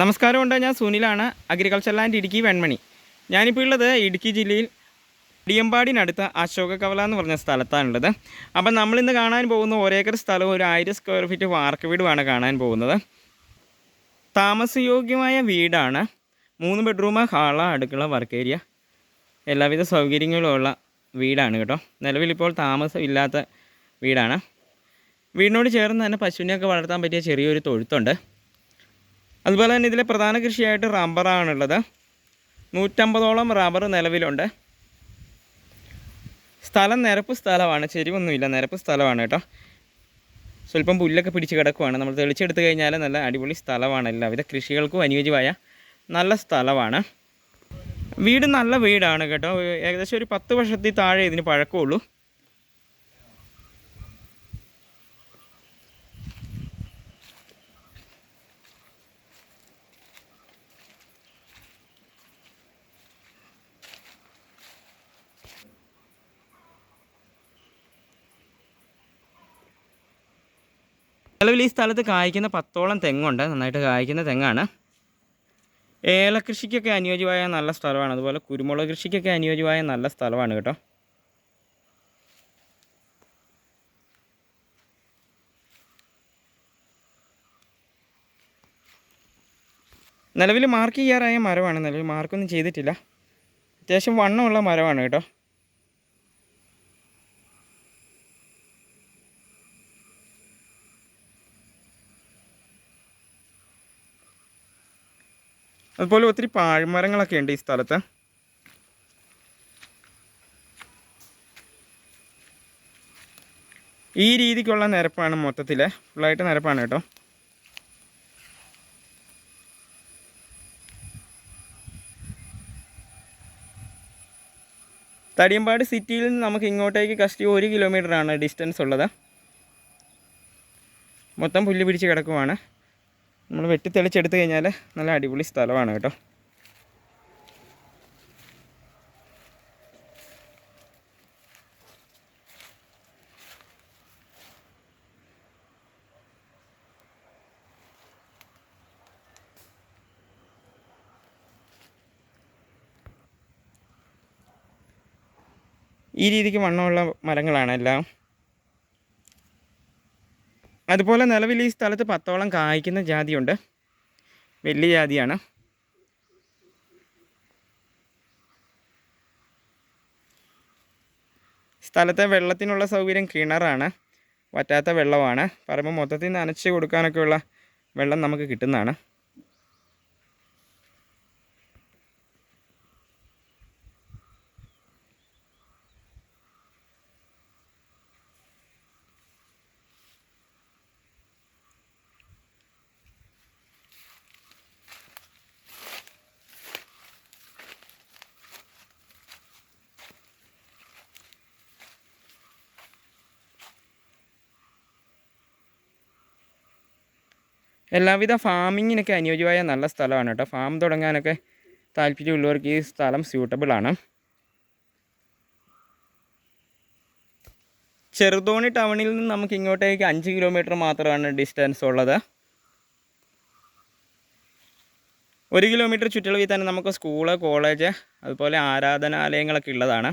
നമസ്കാരമുണ്ട് ഞാൻ സുനിലാണ് അഗ്രികൾച്ചർ ലാൻഡ് ഇടുക്കി വെൺമണി. ഞാനിപ്പോൾ ഉള്ളത് ഇടുക്കി ജില്ലയിൽ ഇടിയമ്പാടിനടുത്ത് അശോക കവല എന്ന് പറഞ്ഞ സ്ഥലത്താണുള്ളത്. അപ്പം നമ്മളിന്ന് കാണാൻ പോകുന്ന ഒരേക്കർ സ്ഥലവും ഒരു ആയിരം സ്ക്വയർ ഫീറ്റ് വാർക്ക് വീടുമാണ് കാണാൻ പോകുന്നത്. താമസയോഗ്യമായ വീടാണ്. മൂന്ന് ബെഡ്റൂം ഹാള അടുക്കള വർക്ക് ഏരിയ എല്ലാവിധ സൗകര്യങ്ങളുമുള്ള വീടാണ് കേട്ടോ. നിലവിലിപ്പോൾ താമസം ഇല്ലാത്ത വീടാണ്. വീടിനോട് ചേർന്ന് തന്നെ പശുവിനെയൊക്കെ വളർത്താൻ പറ്റിയ ചെറിയൊരു തൊഴുത്തുണ്ട്. അതുപോലെ തന്നെ ഇതിലെ പ്രധാന കൃഷിയായിട്ട് റബ്ബറാണുള്ളത് നൂറ്റമ്പതോളം റബ്ബർ നിലവിലുണ്ട്. സ്ഥലം നിരപ്പ് സ്ഥലമാണ്. ചെരിവൊന്നുമില്ല. നിരപ്പ് സ്ഥലമാണ് കേട്ടോ. സ്വല്പം പുല്ലൊക്കെ പിടിച്ച് കിടക്കുവാണ്. നമ്മൾ തെളിച്ചെടുത്ത് കഴിഞ്ഞാൽ നല്ല അടിപൊളി സ്ഥലമാണ് എല്ലാവിധ കൃഷികൾക്കും അനുയോജ്യമായ നല്ല സ്ഥലമാണ്. വീട് നല്ല വീടാണ് കേട്ടോ. ഏകദേശം ഒരു പത്ത് വർഷത്തിൽ താഴെ ഇതിന് പഴക്കമുള്ളൂ. നിലവിൽ ഈ സ്ഥലത്ത് കായ്ക്കുന്ന പത്തോളം തെങ്ങുണ്ട്. നന്നായിട്ട് കായ്ക്കുന്ന തെങ്ങാണ്. ഏലകൃഷിക്കൊക്കെ അനുയോജ്യമായ നല്ല സ്ഥലമാണ്. അതുപോലെ കുരുമുളക് കൃഷിക്കൊക്കെ അനുയോജ്യമായ നല്ല സ്ഥലമാണ് കേട്ടോ. നിലവിൽ മാർക്ക് ചെയ്യാറായ മരമാണ്. നിലവിൽ മാർക്കൊന്നും ചെയ്തിട്ടില്ല. അത്യാവശ്യം വണ്ണമുള്ള മരമാണ് കേട്ടോ. അതുപോലെ ഒത്തിരി പാഴ്മരങ്ങളൊക്കെ ഉണ്ട് ഈ സ്ഥലത്ത്. ഈ രീതിക്കുള്ള നിരപ്പാണ് മൊത്തത്തിൽ ഫുള്ളായിട്ട് നിരപ്പാണ് കേട്ടോ. തടിയമ്പാട് സിറ്റിയിൽ നിന്ന് നമുക്ക് ഇങ്ങോട്ടേക്ക് കഷ്ടി ഒരു കിലോമീറ്ററാണ് ഡിസ്റ്റൻസ് ഉള്ളത്. മൊത്തം പുല്ല് പിടിച്ച് കിടക്കുവാണ്. നമ്മൾ വെട്ടി തെളിച്ചെടുത്ത് കഴിഞ്ഞാൽ നല്ല അടിപൊളി സ്ഥലമാണ് കേട്ടോ. ഈ രീതിക്ക് വണ്ണമുള്ള മരങ്ങളാണ് എല്ലാം. അതുപോലെ നിലവിൽ ഈ സ്ഥലത്ത് പത്തോളം കായ്ക്കുന്ന ജാതിയുണ്ട്. വലിയ ജാതിയാണ്. സ്ഥലത്തെ വെള്ളത്തിനുള്ള സൗകര്യം കിണറാണ്. വറ്റാത്ത വെള്ളമാണ്. പറയുമ്പോൾ മൊത്തത്തിൽ നനച്ച് കൊടുക്കാനൊക്കെയുള്ള വെള്ളം നമുക്ക് കിട്ടുന്നതാണ്. എല്ലാവിധ ഫാമിങ്ങിനൊക്കെ അനുയോജ്യമായ നല്ല സ്ഥലമാണ് കേട്ടോ. ഫാം തുടങ്ങാനൊക്കെ താല്പര്യമുള്ളവർക്ക് ഈ സ്ഥലം സ്യൂട്ടബിൾ ആണ്. ചെറുതോണി ടൗണിൽ നിന്ന് നമുക്ക് ഇങ്ങോട്ടേക്ക് അഞ്ച് കിലോമീറ്റർ മാത്രമാണ് ഡിസ്റ്റൻസ് ഉള്ളത്. ഒരു കിലോമീറ്റർ ചുറ്റളവിൽ തന്നെ നമുക്ക് സ്കൂൾ കോളേജ് അതുപോലെ ആരാധനാലയങ്ങളൊക്കെ ഉള്ളതാണ്.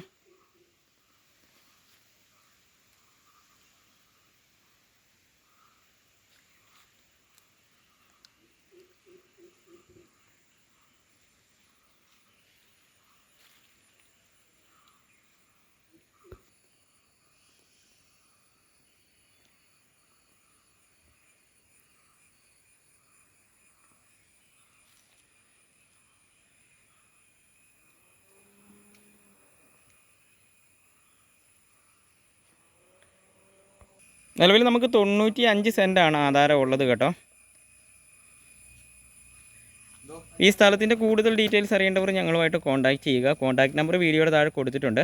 നിലവിൽ നമുക്ക് തൊണ്ണൂറ്റി അഞ്ച് സെന്റാണ് ആധാരം ഉള്ളത് കേട്ടോ. ഈ സ്ഥലത്തിന്റെ കൂടുതൽ ഡീറ്റെയിൽസ് അറിയേണ്ടവർ ഞങ്ങളുമായിട്ട് കോൺടാക്റ്റ് ചെയ്യുക. കോൺടാക്റ്റ് നമ്പർ വീഡിയോയുടെ താഴെ കൊടുത്തിട്ടുണ്ട്.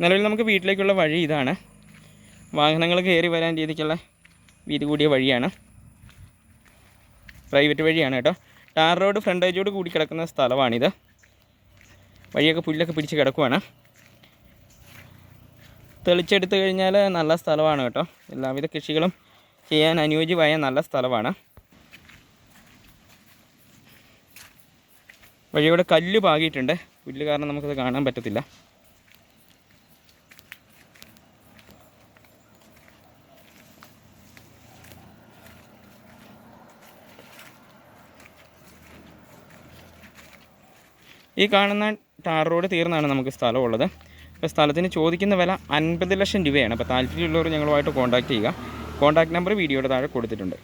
നിലവിൽ നമുക്ക് വീട്ടിലേക്കുള്ള വഴി ഇതാണ്. വാഹനങ്ങൾ കയറി വരാൻ രീതിക്കുള്ള വീതി കൂടിയ വഴിയാണ്. പ്രൈവറ്റ് വഴിയാണ് കേട്ടോ. ടാർ റോഡ് ഫ്രണ്ടേജോട് കൂടി കിടക്കുന്ന സ്ഥലമാണിത്. വഴിയൊക്കെ പുല്ലൊക്കെ പിടിച്ച് കിടക്കുവാണ്. തെളിച്ചെടുത്തു കഴിഞ്ഞാൽ നല്ല സ്ഥലമാണ് കേട്ടോ. എല്ലാവിധ കൃഷികളും ചെയ്യാൻ അനുയോജ്യമായ നല്ല സ്ഥലമാണ്. വഴിയോടെ കല്ല് പാകിയിട്ടുണ്ട്. പുല്ല് കാരണം നമുക്കത് കാണാൻ പറ്റത്തില്ല. ഈ കാണുന്ന ടാർ റോഡ് തീർന്നാണ് നമുക്ക് സ്ഥലമുള്ളത്. അപ്പോൾ സ്ഥലത്തിന് ചോദിക്കുന്ന വില അൻപത് ലക്ഷം രൂപയാണ്. അപ്പോൾ താല്പര്യമുള്ളവർ ഞങ്ങളുമായിട്ട് കോൺടാക്ട് ചെയ്യുക. കോൺടാക്ട് നമ്പർ വീഡിയോയുടെ താഴെ കൊടുത്തിട്ടുണ്ട്.